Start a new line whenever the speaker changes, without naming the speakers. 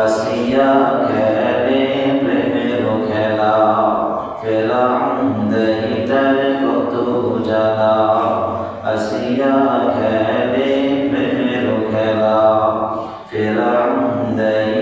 असिया कहने प्रेम रुखेला फेला दहितर को तू जला असिया कहने प्रेम रुखेला फेला दही